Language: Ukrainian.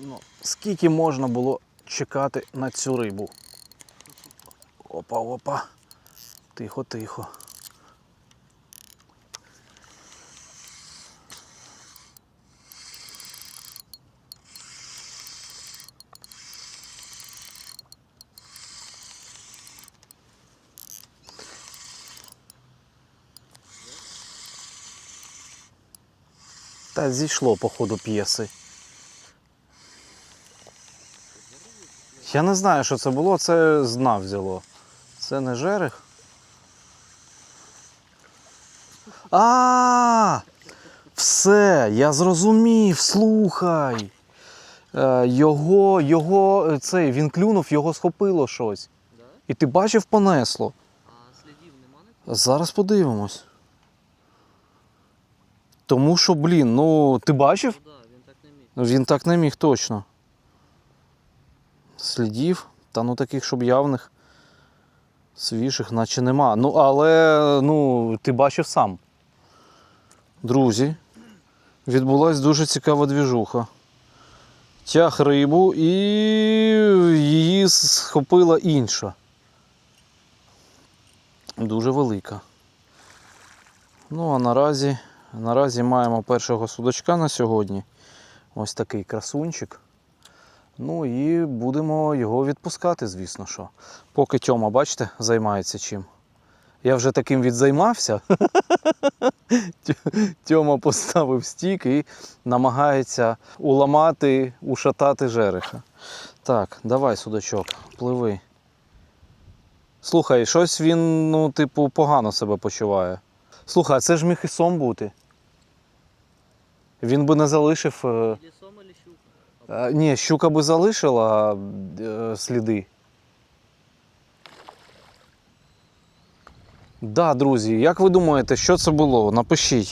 Ну, скільки можна було чекати на цю рибу? Опа, опа. Тихо, тихо. Та зійшло по ходу п'єси. Я не знаю, що це було, це з дна взяло. Це не жерех. А! Все, я зрозумів, слухай. Е, Його, його, е, цей, він клюнув, його схопило щось. І ти бачив, понесло. А слідів нема Зараз подивимось. Тому що, блін, ну ти бачив? Ну. Ну, Він так не міг точно. Слідів, та ну таких, щоб явних, свіжих, наче нема. Ну, але ну, ти бачив сам. Друзі, відбулась дуже цікава двіжуха. Тяг рибу і її схопила інша. Дуже велика. Ну, а наразі, наразі маємо першого судачка на сьогодні. Ось такий красунчик. Ну і будемо його відпускати, звісно що. Поки Тьома, бачите, займається чим. Я вже таким відзаймався. Тьома поставив стік і намагається уламати, ушатати жереха. Так, давай, судачок, пливи. Слухай, щось він, ну, типу, погано себе почуває. Слухай, а це ж міг і сом бути. Він би не залишив. е, Е, Ні, щука би залишила е, сліди. Да, друзі, як ви думаєте, що це було? Напишіть.